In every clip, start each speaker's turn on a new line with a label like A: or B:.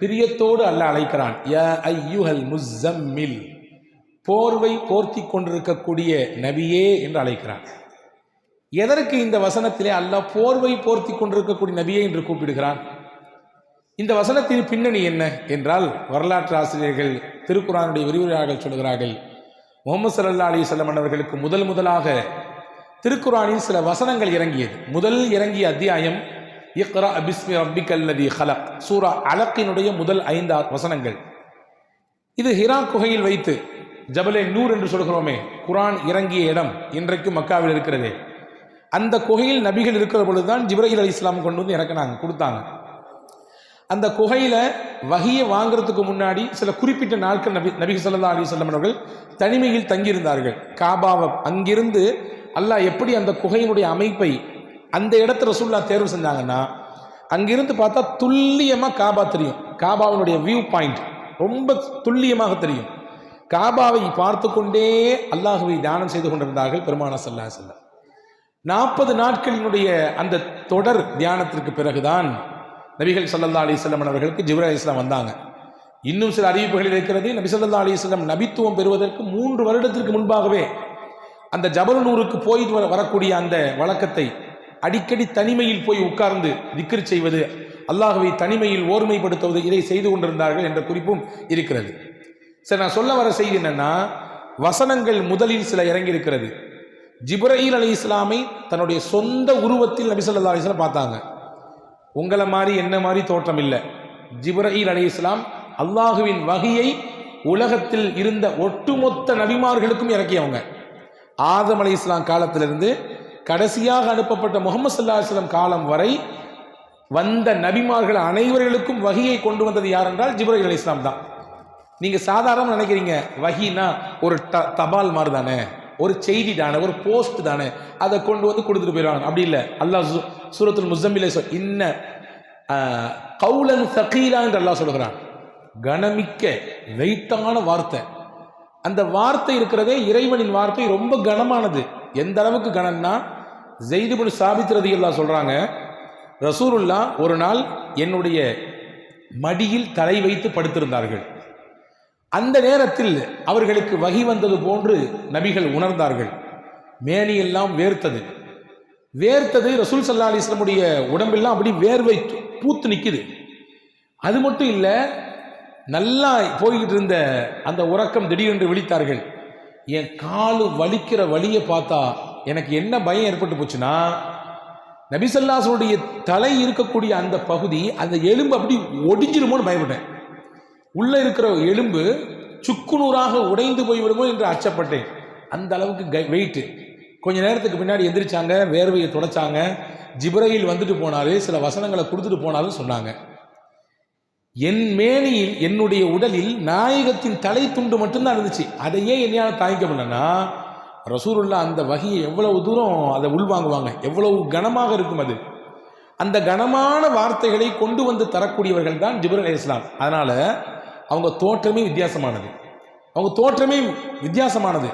A: பிரியத்தோடு அல்ல அழைக்கிறான். யா ஐயுஹல் முஸ்ஸம்மில். போர்வை போர்த்தி கொண்டிருக்கக்கூடிய நபியே என்று அழைக்கிறான். எதற்கு இந்த வசனத்திலே அல்லாஹ் போர்வை போர்த்தி கொண்டிருக்கக்கூடிய நபியே என்று கூப்பிடுகிறான்? இந்த வசனத்தின் பின்னணி என்ன என்றால் வரலாற்று ஆசிரியர்கள் திருக்குறானுடைய விரிவுரையாளர்கள் சொல்கிறார்கள். முகமது சல்லா அலி சொல்லம் அவர்களுக்கு முதல் முதலாக திருக்குறானின் சில வசனங்கள் இறங்கியது. முதல் இறங்கிய அத்தியாயம் இக்ரா பிஸ்மி ரப்பிக்கல்லதி ஹலக் சூரா அலக்கினுடைய முதல் ஐந்து வசனங்கள். இது ஹிரா குகையில் வைத்து ஜபலே நூர் என்று சொல்கிறோமே குரான் இறங்கிய இடம் இன்றைக்கு மக்காவில் இருக்கிறதே. அந்த குகையில் நபிகள் இருக்கிற பொழுதுதான் ஜிப்ரஹில் அலி இஸ்லாம் கொண்டு வந்து இறக்குனாங்க கொடுத்தாங்க. அந்த குகையில் வகியை வாங்குறதுக்கு முன்னாடி சில குறிப்பிட்ட நாட்கள் நபி நபி சல்லா அலி சொல்லம் அவர்கள் தனிமையில் தங்கியிருந்தார்கள். காபாவை அங்கிருந்து அல்லாஹ் எப்படி அந்த குகையினுடைய அமைப்பை அந்த இடத்த ரசூல்லா தேர்வு செஞ்சாங்கன்னா அங்கிருந்து பார்த்தா துல்லியமாக காபா தெரியும். காபாவினுடைய வியூ பாயிண்ட் ரொம்ப துல்லியமாக தெரியும். காபாவை பார்த்து கொண்டே அல்லாஹுவை தியானம் செய்து கொண்டிருந்தார்கள் பெருமானா சல்லா செல்ல நாற்பது நாட்களினுடைய அந்த தொடர் தியானத்திற்கு பிறகுதான் நபிகள் சல்லல்லா அலிஸ்லாம் அவர்களுக்கு ஜிப்ரா இஸ்லாம் வந்தாங்க. இன்னும் சில அறிவிப்புகள் இருக்கிறது நபி சல்லா அலிஸ்லாம் நபித்துவம் பெறுவதற்கு மூன்று வருடத்திற்கு முன்பாகவே அந்த ஜபலனூருக்கு போயிட்டு வர வரக்கூடிய அந்த வழக்கத்தை அடிக்கடி தனிமையில் போய் உட்கார்ந்து விக்கிரி செய்வது அல்லாஹுவை தனிமையில் ஓர்மைப்படுத்துவது இதை செய்து கொண்டிருந்தார்கள் என்ற குறிப்பும் இருக்கிறது. சரி நான் சொல்ல வர செய்தி என்னன்னா வசனங்கள் முதலில் சில இறங்கி இருக்கிறது ஜிப்ரஹீல் அலி இஸ்லாமை தன்னுடைய சொந்த உருவத்தில் நபிசல்லா அலிஸ்லாம் பார்த்தாங்க. உங்களை மாதிரி என்ன மாதிரி தோற்றம் இல்லை. ஜிப்ரஹீல் அலி இஸ்லாம் அல்லாஹுவின் வகையை உலகத்தில் இருந்த ஒட்டுமொத்த நபிமார்களுக்கும் இறக்கியவங்க. ஆதம் அலி இஸ்லாம் காலத்திலிருந்து கடைசியாக அனுப்பப்பட்ட முகமது சல்லா காலம் வரை வந்த நபிமார்கள் அனைவர்களுக்கும் வகையை கொண்டு வந்தது யார் என்றால் ஜிப்ரஹீல் அலி இஸ்லாம் தான். நீங்கள் சாதாரண நினைக்கிறீங்க வகினா ஒரு ட தபால் மாதிரி தானே ஒரு செய்தி தானே ஒரு போஸ்ட் தானே அதை கொண்டு வந்து கொடுத்துட்டு போயிடுவாங்க. அப்படி இல்லை அல்லாஹ் சு சூரத்துல் முசம்மிலே சொல் இன்ன கவுலன் சகீலா என்று அல்லாஹ் சொல்கிறான். கனமிக்க வெயிட்டான வார்த்தை. அந்த வார்த்தை இருக்கிறதே இறைவனின் வார்த்தை ரொம்ப கனமானது. எந்த அளவுக்கு கனம்னா ஜெய்துபுல் சாபித்ரதி எல்லாம் சொல்கிறாங்க ரசூருல்லா ஒரு நாள் என்னுடைய மடியில் தலை வைத்து படுத்திருந்தார்கள். அந்த நேரத்தில் அவர்களுக்கு வகி வந்தது போன்று நபிகள் உணர்ந்தார்கள். மேனியெல்லாம் வேர்த்தது. வேர்த்தது ரசூல் சல்லா அலிஸ்லமுடைய உடம்பெல்லாம் அப்படி வேர்வை பூத்து நிற்குது அது மட்டும் இல்லை நல்லா போய்கிட்டு இருந்த அந்த உறக்கம் திடீரென்று விழித்தார்கள். என் காலு வலிக்கிற வழியை பார்த்தா எனக்கு என்ன பயம் ஏற்பட்டு போச்சுன்னா நபிசல்லாசனுடைய தலை இருக்கக்கூடிய அந்த பகுதி அந்த எலும்பு அப்படி ஒடிஞ்சிருமோன்னு பயப்பட்டேன். உள்ளே இருக்கிற எலும்பு சுக்குநூறாக உடைந்து போய்விடுமோ என்று அச்சப்பட்டேன். அந்த அளவுக்கு வெயிட்டு கொஞ்ச நேரத்துக்கு பின்னாடி எந்திரிச்சாங்க வேர்வையை துடைச்சாங்க ஜிப்ரையில் வந்துட்டு போனாரு சில வசனங்களை கொடுத்துட்டு போனாலும் சொன்னாங்க. என் மேனியில் என்னுடைய உடலில் நாயகத்தின் தலை துண்டு மட்டும்தான் இருந்துச்சு. அதையே என்னையால் தாங்கிக்க முடியலன்னா ரசூருல்லா அந்த வகையை எவ்வளவு தூரம் அதை உள்வாங்குவாங்க? எவ்வளவு கனமாக இருக்கும் அது? அந்த கனமான வார்த்தைகளை கொண்டு வந்து தரக்கூடியவர்கள் தான் ஜிபுர் அலி இஸ்லாம் அதனால் அவங்க தோற்றமே வித்தியாசமானது. அவங்க தோற்றமே வித்தியாசமானது.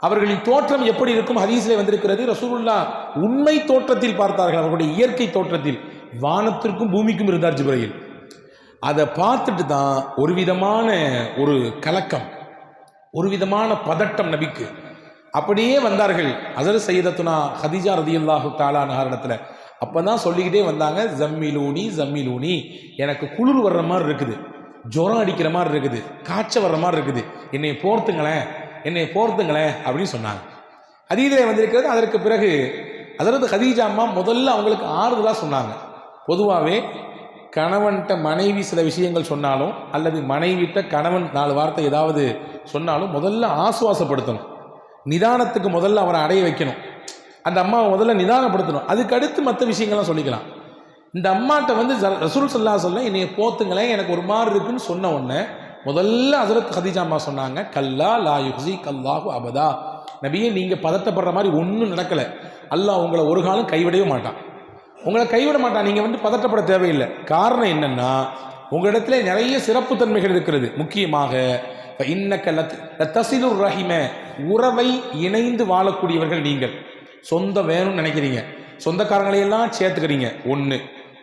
A: அவர்களின் தோற்றம் எப்படி இருக்கும்? ஹதீஸிலே வந்திருக்கிறது ரசூலுல்லா உண்மை தோற்றத்தில் பார்த்தார்கள். அவர்களுடைய இயற்கை தோற்றத்தில் வானத்திற்கும் பூமிக்கும் இருந்தார் ஜிப்ரையில் அதை பார்த்துட்டு தான் ஒரு விதமான ஒரு கலக்கம் ஒரு விதமான பதட்டம் நபிக்கு. அப்படியே வந்தார்கள். அசர் சையதத்துனா ஹதிஜா ரதியுல்லாஹு தாலா நகரத்தில் அப்போ தான் சொல்லிக்கிட்டே வந்தாங்க ஜம்மிலூனி ஜம்மிலூனி. எனக்கு குளிர் வர்ற மாதிரி இருக்குது. ஜுரம் அடிக்கிற மாதிரி இருக்குது. காய்ச்சல் வர்ற மாதிரி இருக்குது. என்னை போர்த்துங்களேன் என்னை போர்த்துங்களேன் அப்படின்னு சொன்னாங்க. அதீதிலே வந்திருக்கிறது. அதற்கு பிறகு அதற்கு ஹதீஜா அம்மா முதல்ல அவங்களுக்கு ஆறுதலாக சொன்னாங்க. பொதுவாகவே கணவன்கிட்ட மனைவி சில விஷயங்கள் சொன்னாலும் அல்லது மனைவிட்ட கணவன் நாலு வார்த்தை ஏதாவது சொன்னாலும் முதல்ல ஆசுவாசப்படுத்தணும். நிதானத்துக்கு முதல்ல அவரை அடைய வைக்கணும். அந்த அம்மாவை முதல்ல நிதானப்படுத்தணும். அதுக்கு அடுத்து மற்ற விஷயங்கள்லாம் சொல்லிக்கலாம். இந்த அம்மாட்ட வந்து ரசூல் சொல்லா சொல்ல என்னைய போத்துங்களேன் எனக்கு ஒரு மாதிரி இருக்குன்னு சொன்ன உடனே முதல்ல ஹசரத் ஹதீஜா அம்மா சொன்னாங்க கல்லா லா யுஹி கல்லாஹு அபதா. நபியே நீங்கள் பதட்டப்படுற மாதிரி ஒன்றும் நடக்கலை. அல்லாஹ் உங்களை ஒரு காலம் கைவிடவே மாட்டான். உங்களை கைவிட மாட்டான். நீங்கள் வந்து பதட்டப்பட தேவையில்லை. காரணம் என்னென்னா உங்களிடத்துல நிறைய சிறப்பு தன்மைகள் இருக்கிறது. முக்கியமாக இன்னக்க தசிலுர் ரஹிம. உறவை இணைந்து வாழக்கூடியவர்கள் நீங்கள். சொந்தம் வேணும்னு நினைக்கிறீங்க. சொந்தக்காரங்களையெல்லாம் சேர்த்துக்கிறீங்க. ஒன்று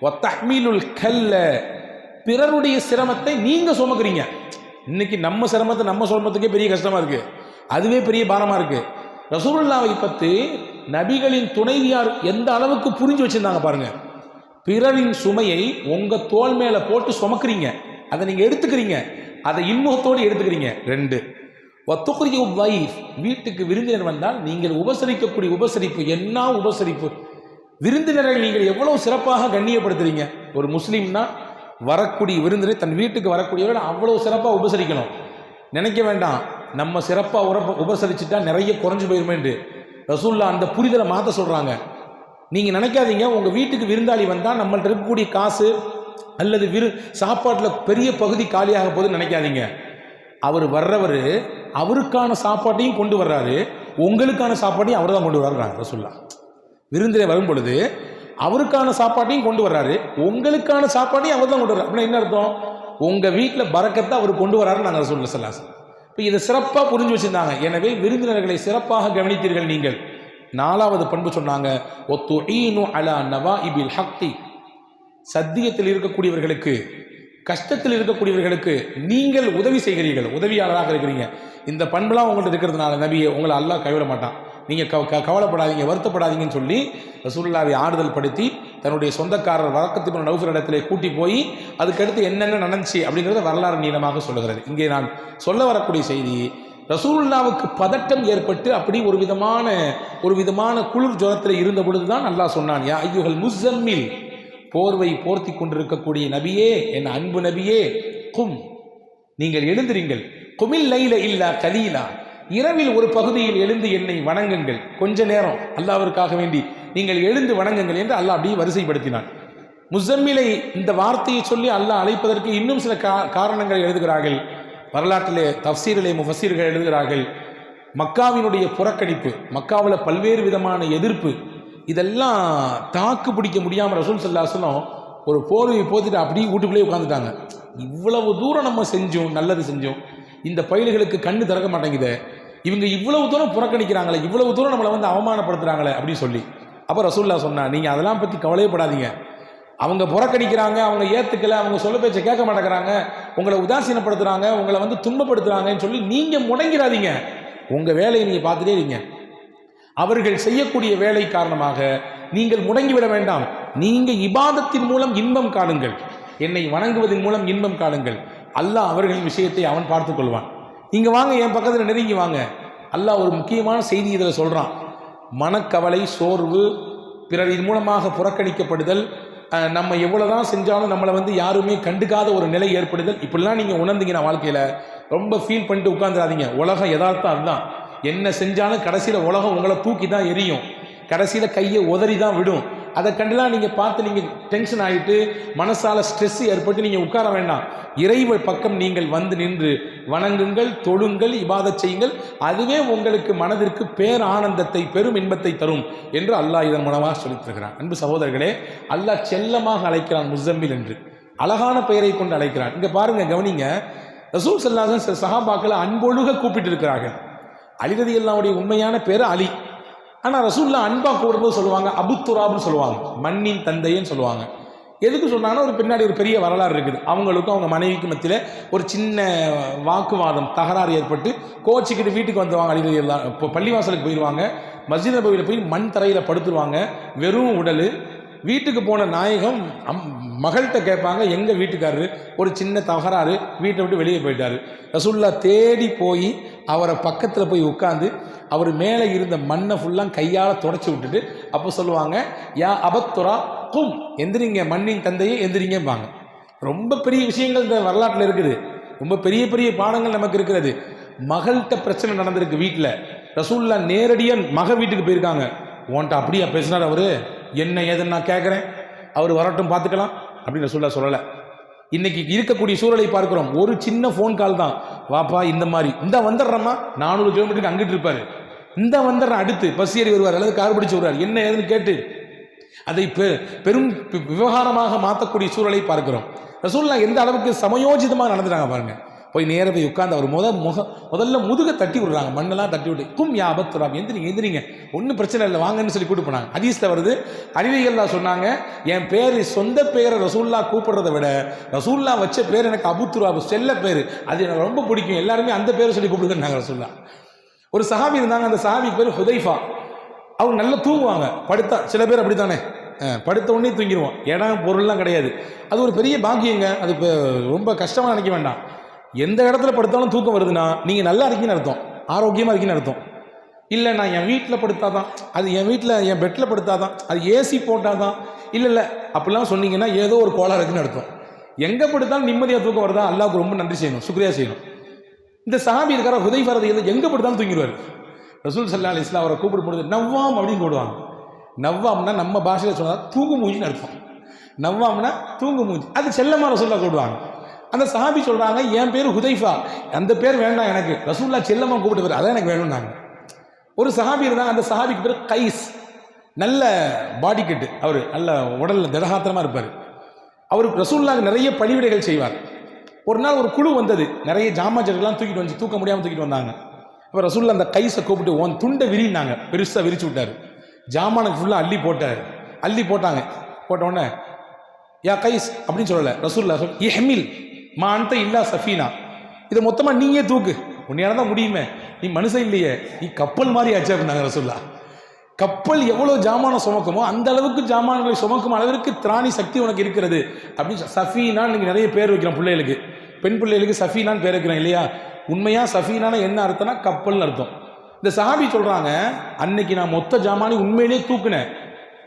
A: ஒத்தஹ்மீலுல் கல்ல. பிறருடைய சிரமத்தை நீங்கள் சுமக்கிறீங்க. இன்னைக்கு நம்ம சிரமத்தை நம்ம சுமத்துக்கே பெரிய கஷ்டமாக இருக்குது அதுவே பெரிய பாரமாக இருக்குது ரசூலுல்லாவை பற்றி நபிகளின் துணைவியார் எந்த அளவுக்கு புரிஞ்சு வச்சிருந்தாங்க பாருங்க. பிறரின் சுமையை உங்க தோல் மேல போட்டு சுமக்குறீங்க. அதை நீங்க எடுத்துக்கிறீங்க. அதை இன்முகத்தோடு எடுத்துக்கிறீங்க. ரெண்டு. ஒத்துக்குரிய வைஃப் வீட்டுக்கு விருந்தினர் வந்தால் நீங்கள் உபசரிக்கக்கூடிய உபசரிப்பு. என்ன உபசரிப்பு? விருந்தினரை நீங்கள் எவ்வளவு சிறப்பாக கண்ணியப்படுத்துறீங்க. ஒரு முஸ்லீம்னா வரக்கூடிய விருந்தினர் தன் வீட்டுக்கு வரக்கூடியவரை அவ்வளவு சிறப்பாக உபசரிக்கணும். நினைக்க வேண்டாம். நம்ம சிறப்பாக உரப்ப உபசரிச்சுட்டா நிறைய குறைஞ்சு போயிருமேன்று ரசூல்லா அந்த புரிதலை மாற்ற சொல்கிறாங்க நீங்கள் நினைக்காதீங்க உங்கள் வீட்டுக்கு விருந்தாளி வந்தால் நம்மள்ட்ட இருக்கக்கூடிய காசு அல்லது விரு சாப்பாட்டில் பெரிய பகுதி காலியாக போகுதுன்னு நினைக்காதீங்க. அவர் வர்றவர் அவருக்கான சாப்பாட்டையும் கொண்டு வர்றாரு உங்களுக்கான சாப்பாட்டையும் அவர் தான் கொண்டு வர்றாங்க ரசூல்லா. விருந்திலே வரும் பொழுது அவருக்கான சாப்பாட்டையும் கொண்டு வர்றாரு உங்களுக்கான சாப்பாட்டையும் அவர் தான் கொண்டு வர்றாரு. அப்படின்னா என்ன அர்த்தம்? உங்கள் வீட்டில் பறக்கத்தை அவர் கொண்டு வர்றாருன்னு நாங்கள் ரசூல்லா சொல்லாஸ் இப்போ இதை சிறப்பாக புரிஞ்சு வச்சுருந்தாங்க. எனவே விருந்தினர்களை சிறப்பாக கவனித்தீர்கள் நீங்கள். நாலாவது பண்பு சொன்னாங்க ஒத்து அலா நவா இபில் ஹக்தி சத்தியத்தில் இருக்கக்கூடியவர்களுக்கு கஷ்டத்தில் இருக்கக்கூடியவர்களுக்கு நீங்கள் உதவி செய்கிறீர்கள். உதவியாளராக இருக்கிறீங்க. இந்த பண்புலாம் உங்கள்கிட்ட இருக்கிறதுனால நபியை உங்களை அல்லாஹ் கைவிட மாட்டான். நீங்கள் கவ க- கவலைப்படாதீங்க வருத்தப்படாதீங்கன்னு சொல்லி ரசூலுல்லாவை ஆறுதல் படுத்தி தன்னுடைய சொந்தக்காரர் வரக்கத்து நவுஃபர் இடத்துல கூட்டி போய் அதுக்கடுத்து என்னென்ன நடந்துச்சு அப்படிங்கிறத வரலாறு நீளமாக சொல்லுகிறது. இங்கே நான் சொல்ல வரக்கூடிய செய்தி ரசூல்லாவுக்கு பதட்டம் ஏற்பட்டு அப்படி ஒரு விதமான ஒரு விதமான குளிர் ஜுரத்தில் இருந்த பொழுதுதான் நல்லா சொன்னான் யா ஐயுகள் முஸ்ஸம்மில் போர்வை போர்த்தி கொண்டிருக்கக்கூடிய நபியே என் அன்பு நபியே கும் நீங்கள் எழுந்திருங்கள். குமில் லைல இல்லா கலீலா இரவில் ஒரு பகுதியில் எழுந்து என்னை வணங்குங்கள். கொஞ்ச நேரம் அல்லாவிற்காக வேண்டி நீங்கள் எழுந்து வணங்குங்கள் என்று அல்லாஹ் அப்படியே வரிசைப்படுத்தினான். முசம்மிலை இந்த வார்த்தையை சொல்லி அல்லாஹ் அழைப்பதற்கு இன்னும் சில கா காரணங்களை எழுதுகிறார்கள். வரலாற்றிலே தப்சீரிலே முஃபசீர்கள் எழுதுகிறார்கள். மக்காவினுடைய புறக்கணிப்பு மக்காவில் பல்வேறு விதமான எதிர்ப்பு இதெல்லாம் தாக்கு பிடிக்க முடியாமல் ரசூல் சல்லாசனம் ஒரு போர்வையை போத்திட்டு அப்படியே வீட்டுக்குள்ளேயே உட்காந்துட்டாங்க இவ்வளவு தூரம் நம்ம செஞ்சோம் நல்லது செஞ்சோம். இந்த பயில்களுக்கு கண்ணு திறக்க மாட்டேங்குதே. இவங்க இவ்வளவு தூரம் புறக்கணிக்கிறாங்களே இவ்வளவு தூரம் நம்மளை வந்து அவமானப்படுத்துகிறாங்களே அப்படின்னு சொல்லி. அப்போ ரசூல்லா சொன்னா நீங்கள் அதெல்லாம் பற்றி கவலையப்படாதீங்க அவங்க புறக்கணிக்கிறாங்க அவங்க ஏற்றுக்கல அவங்க சொல்ல பேச்சை கேட்க மாட்டேங்கிறாங்க உங்களை உதாசீனப்படுத்துகிறாங்க உங்களை வந்து துன்பப்படுத்துகிறாங்கன்னு சொல்லி நீங்கள் முடங்கிறாதீங்க உங்கள் வேலையை நீங்கள் பார்த்துட்டே இருங்க. அவர்கள் செய்யக்கூடிய வேலை காரணமாக நீங்கள் முடங்கிவிட வேண்டாம். நீங்கள் இபாதத்தின் மூலம் இன்பம் காணுங்கள். என்னை வணங்குவதன் மூலம் இன்பம் காணுங்கள். அல்லாஹ் அவர்களின் விஷயத்தை அவன் பார்த்துக்கொள்வான் கொள்வான். வாங்க என் பக்கத்தில் நெருங்கி வாங்க. அல்லாஹ் ஒரு முக்கியமான செய்தி இதில் சொல்கிறான் மனக்கவலை சோர்வு பிறரின் மூலமாக புறக்கணிக்கப்படுதல் நம்ம நம்ம எவ்வளவுதான் செஞ்சாலும் நம்மளை வந்து யாருமே கண்டுக்காத ஒரு நிலை ஏற்படுதல். இப்படிலாம் நீங்கள் உணர்ந்தீங்கன்னா வாழ்க்கையில் ரொம்ப ஃபீல் பண்ணிட்டு உட்காந்துடாதீங்க உலகம் யதார்த்தம் அதுதான். என்ன செஞ்சாலும் கடைசியில் உலகம் உங்களை தூக்கி தான் எரியும். கடைசியில் கையை உதறி தான் விடும். அதை கண்டுலாம் நீங்கள் பார்த்து நீங்கள் டென்ஷன் ஆகிட்டு மனசால் ஸ்ட்ரெஸ் ஏற்பட்டு நீங்கள் உட்கார வேண்டாம். இறைவ பக்கம் நீங்கள் வந்து நின்று வணங்குங்கள் தொழுங்கள் இபாதச் செய்யுங்கள். அதுவே உங்களுக்கு மனதிற்கு பேர் ஆனந்தத்தை பெரும் இன்பத்தை தரும் என்று அல்லாஹ் இதன் மூலமாக சொல்லித்திருக்கிறான் அன்பு சகோதரர்களே அல்லாஹ் செல்லமாக அழைக்கிறான் முசம்மில் என்று. அழகான பெயரை கொண்டு அழைக்கிறான். இங்கே பாருங்க கவனிங்க. ரசூல் சல்லாசன் சில சஹாபாக்களை அன்பொழுக கூப்பிட்டு இருக்கிறார்கள். அலிரதி அல்லாவுடைய உண்மையான பேர் அலி. ஆனால் ரசூல்லா அன்பா கூடும்போது சொல்லுவாங்க அபுத்துராப்னு சொல்லுவாங்க. மண்ணின் தந்தைன்னு சொல்லுவாங்க. எதுக்கு சொன்னாங்கன்னா ஒரு பின்னாடி ஒரு பெரிய வரலாறு இருக்குது. அவங்களுக்கும் அவங்க மனைவிக்கு மத்தியில் ஒரு சின்ன வாக்குவாதம் தகராறு ஏற்பட்டு கோச்சிக்கிட்டு வீட்டுக்கு வந்துவாங்க அலிரதி எல்லாம் இப்போ பள்ளிவாசலுக்கு போயிடுவாங்க மஸ்ஜித் நபவியில் போய் மண் தரையில் படுத்துருவாங்க. வெறும் உடல். வீட்டுக்கு போன நாயகம் அம் மகள்கிட்ட கேட்பாங்க எங்கள் வீட்டுக்காரரு? ஒரு சின்ன தகராறு. வீட்டை விட்டு வெளியே போயிட்டார். ரசுல்லா தேடி போய் அவரை பக்கத்தில் போய் உட்காந்து அவர் மேலே இருந்த மண்ணை ஃபுல்லாக கையால் தொடச்சி விட்டுட்டு அப்போ சொல்லுவாங்க யா அபத்துரா கும். எந்திரிங்க மண்ணின் தந்தையே எந்திரிங்கம்பாங்க. ரொம்ப பெரிய விஷயங்கள் இந்த வரலாற்றில் இருக்குது. ரொம்ப பெரிய பெரிய பாடங்கள் நமக்கு இருக்கிறது. மகள்கிட்ட பிரச்சனை நடந்திருக்கு வீட்டில் ரசூல்லா நேரடியாக மக வீட்டுக்கு போயிருக்காங்க. உன்ட்ட அப்படியா பேசினார் அவர்? என்ன ஏதுன்னு நான் கேட்குறேன் அவர் வரட்டும் பார்த்துக்கலாம் அப்படின்னு ரசூல்லா சொல்லலை. இன்னைக்கு இருக்கக்கூடிய சூழலை பார்க்கிறோம். ஒரு சின்ன ஃபோன் கால் தான். வாப்பா இந்த மாதிரி. இந்த வந்துடுறம்மா. நானூறு கிலோமீட்டருக்கு அங்கிட்டு இருப்பாரு. இந்த வந்துடுறேன் அடுத்து. பஸ் ஏறி வருவார். அல்லது கார் பிடிச்சி வருவார். என்ன ஏதுன்னு கேட்டு. அதை பெ- பெரும் விவகாரமாக மாற்றக்கூடிய சூழலை பார்க்கிறோம். ரசூல்லா எந்த அளவுக்கு சமயோஜிதமாக நடந்துட்டாங்க பாருங்கள் போய் நேர போய் உட்காந்து அவர் முத முக முதல்ல முதுக தட்டி விடுறாங்க. மண்ணெல்லாம் தட்டி விட்டு கும் யாபத்துராம் எந்திரிங்க எந்திரிங்க. ஒன்றும் பிரச்சனை இல்லை வாங்கன்னு சொல்லி கூட்டு போனாங்க. ஹதீஸ்ல வருது அறிவிகள்லாம் சொன்னாங்க என் பேர் சொந்த பேரை ரசூல்லா கூப்பிடுறத விட ரசூல்லா வச்ச பேர் எனக்கு அபுத்துராபு செல்ல பேர். அது எனக்கு ரொம்ப பிடிக்கும். எல்லாருமே அந்த பேரை சொல்லி கூப்பிடுங்க ரசூல்லா ஒரு சஹாபி இருந்தாங்க அந்த சஹாபி பேர் ஹுதைஃபா. அவங்க நல்லா தூங்குவாங்க. படுத்தா சில பேர் அப்படித்தானே? தானே படுத்த உடனே தூங்கிடுவோம் இடம் பொருள்லாம் கிடையாது. அது ஒரு பெரிய பாக்கியங்க. அது இப்போ ரொம்ப கஷ்டமாக நினைக்க வேண்டாம். எந்த இடத்துல படுத்தாலும் தூக்கம் வருதுன்னா நீங்கள் நல்லா இருக்கீங்கன்னு அர்த்தம். ஆரோக்கியமாக இருக்கீங்கன்னு அர்த்தம். இல்லை நான் என் வீட்டில் படுத்தாதான் அது என் வீட்டில் என் பெட்டில் படுத்தாதான் அது ஏசி போட்டால் தான் இல்லை இல்லை அப்படிலாம் சொன்னீங்கன்னா ஏதோ ஒரு கோளாறு இருக்குன்னு அர்த்தம். எங்கே படுத்தாலும் நிம்மதியாக தூக்கம் வருதா? அல்லாவுக்கு ரொம்ப நன்றி செய்யணும் சுக்ரியா செய்யணும். இந்த சஹாபி இருக்கிற ஹுதை ஃபரதி எங்கே படுத்தாலும் தூங்கிடுவார். ரசூல் சல்லா அலி இஸ்லாம் அவரை கூப்பிடும் பொழுது நவ்வாம் அப்படின்னு கூடுவாங்க நவ்வாம்னா நம்ம பாஷையில் சொன்னால் தூங்கு மூஞ்சின்னு அர்த்தம். நவ்வாம்னா தூங்கு மூஞ்சி. அது செல்லமாக ரசூல்லா கூடுவாங்க அந்த சஹாபி சொல்கிறாங்க என் பேர் ஹுதைஃபா. அந்த பேர் வேண்டாம் எனக்கு. ரசூல்லா செல்லமா கூப்பிட்டு பேர் அதான் எனக்கு வேணும்னாங்க ஒரு சஹாபி இருந்தாங்க அந்த சஹாபிக்கு பேர் கைஸ். நல்ல பாடி கட்டு அவர் நல்ல உடலில் திடகாத்திரமாக இருப்பார். அவருக்கு ரசூல்லாங்க நிறைய பணிவிடைகள் செய்வார். ஒரு நாள் ஒரு குழு வந்தது. நிறைய ஜாமாஜர்கள்லாம் தூக்கிட்டு வந்து தூக்க முடியாமல் தூக்கிட்டு வந்தாங்க. அப்போ ரசூல்லா அந்த கைஸை கூப்பிட்டு ஓன் துண்டை விரினாங்க பெருசாக விரிச்சு விட்டார். ஜாமானுக்கு ஃபுல்லாக அள்ளி போட்டார். அள்ளி போட்டாங்க. போட்ட உடனே யா கைஸ் அப்படின்னு சொல்லலை. ரசூல்லா சொல் இஹ்மில். மா அந்த இல்லா சஃபீனா. இதை மொத்தமாக நீயே தூக்கு. உன்னையால தான் முடியுமே. நீ மனுஷன் இல்லையே. நீ கப்பல் மாதிரி ஆச்சு அப்படின்னாங்க ரசூல்லா கப்பல் எவ்வளோ ஜாமானம் சுமக்குமோ அந்த அளவுக்கு ஜாமான்களை சுமக்கும் அளவிற்கு திராணி சக்தி உனக்கு இருக்கிறது. அப்படின்னு சஃபீனா சஃபீனான்னு நீங்கள் நிறைய பேர் வைக்கிறோம் பிள்ளைகளுக்கு. பெண் பிள்ளைகளுக்கு சஃபீனான்னு பேர் வைக்கிறோம் இல்லையா? உண்மையாக சஃபீனான என்ன அர்த்தம்னா கப்பல்னு அர்த்தம். இந்த சஹாபி சொல்கிறாங்க அன்னைக்கு நான் மொத்த ஜாமானி உண்மையிலேயே தூக்குனேன்.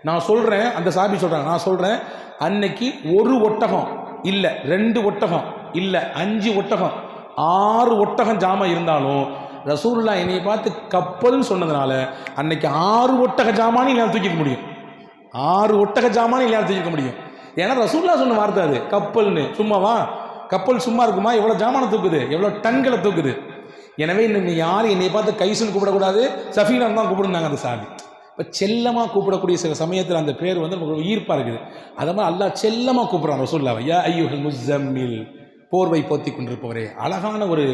A: நான் சொல்கிறேன் அந்த சாபி சொல்கிறாங்க நான் சொல்கிறேன் அன்னைக்கு ஒரு ஒட்டகம் இல்லை ரெண்டு ஒட்டகம் இல்லை அஞ்சு ஒட்டகம். ஆறு ஒட்டகம் ஜாமா இருந்தாலும் ரசூல்லா என்னை பார்த்து கப்பல்னு சொன்னதுனால அன்னைக்கு ஆறு ஒட்டக ஜாமானி என்னால் தூக்கிக்க முடியும். ஆறு ஒட்டக ஜாமானி என்னால் தூக்கிக்க முடியும். ஏன்னா ரசூல்லா சொன்ன வார்த்தை அது. கப்பல்னு. சும்மாவா கப்பல் சும்மா இருக்குமா? எவ்வளோ ஜாமானை தூக்குது? எவ்வளோ டன்களை தூக்குது? எனவே இன்னும் யாரும் என்னை பார்த்து கைசுன்னு கூப்பிடக்கூடாது. சஃபீனான் தான் கூப்பிடுந்தாங்க அந்த சாமி இப்போ செல்லமாக கூப்பிடக்கூடிய சில சமயத்தில் அந்த பேர் வந்து நமக்கு ரொம்ப ஈர்ப்பாக இருக்குது. அதை மாதிரி அல்லாஹ் செல்லமாக கூப்பிட்றான் ரசூல்லாவை யா ஐயுஹல் முஸ்ஸம்மில். போர்வை போத்தி கொண்டிருப்பவரே. அழகான ஒரு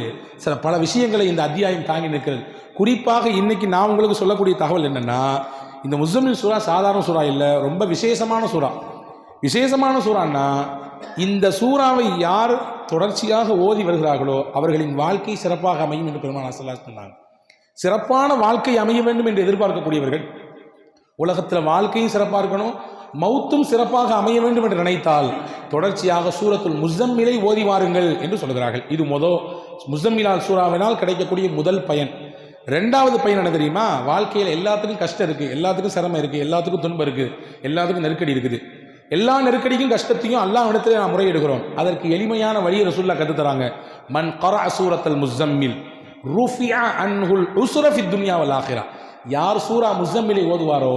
A: சில பல விஷயங்களை இந்த அத்தியாயம் தாங்கி நிற்கிறது. குறிப்பாக இன்னைக்கு நான் உங்களுக்கு சொல்லக்கூடிய தகவல் என்னென்னா இந்த முஸ்லிமின் சூறா சாதாரண சூறா இல்லை ரொம்ப விசேஷமான சூறா. விசேஷமான சூறான்னா இந்த சூறாவை யார் தொடர்ச்சியாக ஓதி வருகிறார்களோ அவர்களின் வாழ்க்கை சிறப்பாக அமையும் என்று பெருமாள் அசல்லா சொன்னாங்க. சிறப்பான வாழ்க்கை அமைய வேண்டும் என்று எதிர்பார்க்கக்கூடியவர்கள் உலகத்தில் வாழ்க்கையும் சிறப்பாக இருக்கணும் மௌத்தும் சிறப்பாக அமைய வேண்டும் என்று நினைத்தால் தொடர்ச்சியாக சூரத்துல் முசம்மிலை ஓதி வாருங்கள் என்று சொல்கிறார்கள் இது முதல் முசம்மிலால் சூறாவினால் கிடைக்கக்கூடிய முதல் பயன். ரெண்டாவது பயன் என்ன தெரியுமா? வாழ்க்கையில் எல்லாத்துக்கும் கஷ்டம் இருக்குது எல்லாத்துக்கும் சிரமம் இருக்குது எல்லாத்துக்கும் துன்பம் இருக்குது எல்லாத்துக்கும் நெருக்கடி இருக்குது. எல்லா நெருக்கடிக்கும் கஷ்டத்தையும் எல்லா இடத்துல நாம் முறையிடுகிறோம். அதற்கு எளிமையான வழியை ரசூல்லா கற்றுத்தராங்க. மன் கர சூரத்தல் முசம்மில் ரூஃபியா அன்ஹுல் உசுரஃபி துன்யாவல் ஆகிறா யார் சூரா முசம்மிலை ஓதுவாரோ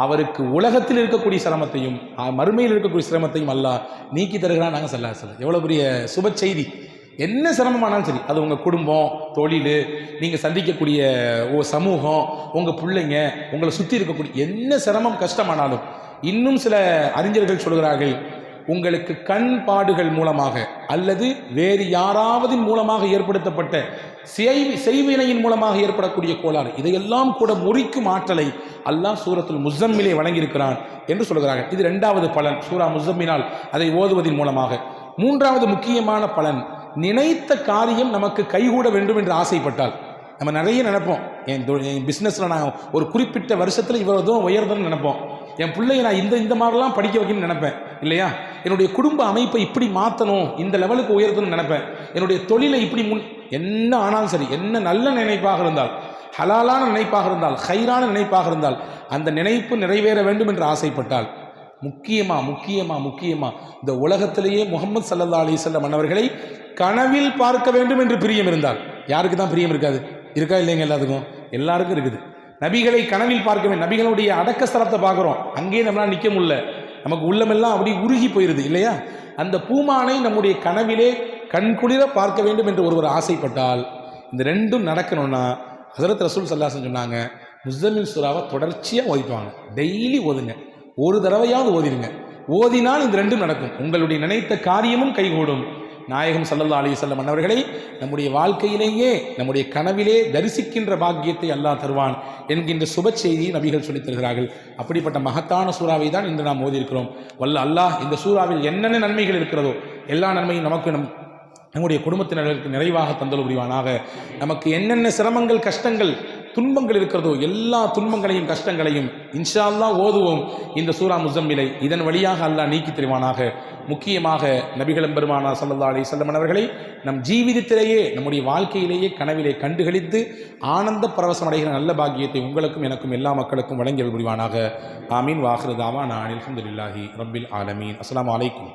A: அவருக்கு உலகத்தில் இருக்கக்கூடிய சிரமத்தையும் மறுமையில் இருக்கக்கூடிய சிரமத்தையும் அல்லா நீக்கி தருகிறான் நாங்கள் சொல்ல சொல்ல எவ்வளோ பெரிய சுப செய்தி. என்ன சிரமமானாலும் சரி அது உங்கள் குடும்பம் தொழில் நீங்கள் சந்திக்கக்கூடிய ஓ சமூகம் உங்கள் பிள்ளைங்க உங்களை சுற்றி இருக்கக்கூடிய என்ன சிரமம் கஷ்டமானாலும் இன்னும் சில அறிஞர்கள் சொல்கிறார்கள் உங்களுக்கு கண் பாடுகள் மூலமாக அல்லது வேறு யாராவது மூலமாக ஏற்படுத்தப்பட்ட செய்- செய்வினையின் மூலமாக ஏற்படக்கூடிய கோளாறு. இதையெல்லாம் கூட முறிக்கும் ஆற்றலை அல்லாஹ் சூரத்துல் முசம்மிலே வழங்கியிருக்கிறான் என்று சொல்கிறார்கள். இது ரெண்டாவது பலன் சூரா முசம்மினால் அதை ஓதுவதன் மூலமாக. மூன்றாவது முக்கியமான பலன் நினைத்த காரியம் நமக்கு கைகூட வேண்டும் என்று ஆசைப்பட்டால். நம்ம நிறைய நினைப்போம். என் என் பிஸ்னஸில் நான் ஒரு குறிப்பிட்ட வருஷத்தில் இவ்வளோ தூரம் உயர்தன்னு நினைப்போம். என் பிள்ளைய நான் இந்த இந்த மாதிரிலாம் படிக்க வைக்கணும்னு நினைப்பேன். இல்லையா? என்னுடைய குடும்ப அமைப்பை இப்படி மாற்றணும் இந்த லெவலுக்கு உயர்த்தணும்னு நினைப்பேன். என்னுடைய தொழிலை இப்படி முன் என்ன ஆனாலும் சரி என்ன நல்ல நினைப்பாக இருந்தால் ஹலாலான நினைப்பாக இருந்தால் ஹைரான நினைப்பாக இருந்தால் அந்த நினைப்பு நிறைவேற வேண்டும் என்று ஆசைப்பட்டால் முக்கியமா முக்கியமா முக்கியமாக இந்த உலகத்திலேயே முகமது சல்லல்லா அலிசல்லம் மன்னவர்களை கனவில் பார்க்க வேண்டும் என்று பிரியம் இருந்தால் யாருக்கு தான் பிரியம் இருக்காது? இருக்கா இல்லைங்க எல்லாத்துக்கும்? எல்லாருக்கும் இருக்குது. நபிகளை கனவில் பார்க்க வேண்டும். நபிகளுடைய அடக்க ஸ்தலத்தை பார்க்குறோம். அங்கேயே நம்மளால் நிற்க முடியல. நமக்கு உள்ளமெல்லாம் அப்படி உருகி போயிருது இல்லையா? அந்த பூமானை நம்முடைய கனவிலே கண்குளிர பார்க்க வேண்டும் என்று ஒருவர் ஆசைப்பட்டால் இந்த ரெண்டும் நடக்கணும்னா ஹசரத் ரசூல் சல்லாசன் சொன்னாங்க முஸ்தமில் சுறாவை தொடர்ச்சியாக ஓதிட்டுவாங்க டெய்லி ஓதுங்க. ஒரு தடவையாவது ஓதிடுங்க ஓதினால் இந்த ரெண்டும் நடக்கும். உங்களுடைய நினைத்த காரியமும் கைகூடும். நாயகம் சல்லல்லா அலைஹி வஸல்லம் அன்னவர்களை நம்முடைய வாழ்க்கையிலேயே நம்முடைய கனவிலே தரிசிக்கின்ற பாக்கியத்தை அல்லாஹ் தருவான் என்கின்ற சுப செய்தியை நபிகள் சொல்லித் தருகிறார்கள். அப்படிப்பட்ட மகத்தான சூறாவை தான் இன்று நாம் ஓதியிருக்கிறோம். வல்ல அல்லாஹ் இந்த சூறாவில் என்னென்ன நன்மைகள் இருக்கிறதோ எல்லா நன்மையும் நமக்கு நம் நம்முடைய குடும்பத்தினர்களுக்கு நிறைவாக தந்தல் புரிவானாக. நமக்கு என்னென்ன சிரமங்கள் கஷ்டங்கள் துன்பங்கள் இருக்கிறதோ எல்லா துன்பங்களையும் கஷ்டங்களையும் இன்ஷா ஓதுவோம். இந்த சூரா முசம்மிலை இதன் வழியாக அல்லாஹ் நீக்கி தருவானாக. முக்கியமாக நபிகளம் பெருமானா சல்லா அலி செல்லமன் அவர்களை நம் ஜீவிதத்திலேயே நம்முடைய வாழ்க்கையிலேயே கனவிலே கண்டுகளித்து ஆனந்த பரவசம் அடைகிற நல்ல பாக்கியத்தை உங்களுக்கும் எனக்கும் எல்லா மக்களுக்கும் வழங்கி புரிவானாக ஆமீன். வாஹ்ருதாவா நான் அல்ஹம்துலில்லாஹி ரபில் ஆலமீன். அஸ்லாம் அலைக்கும்.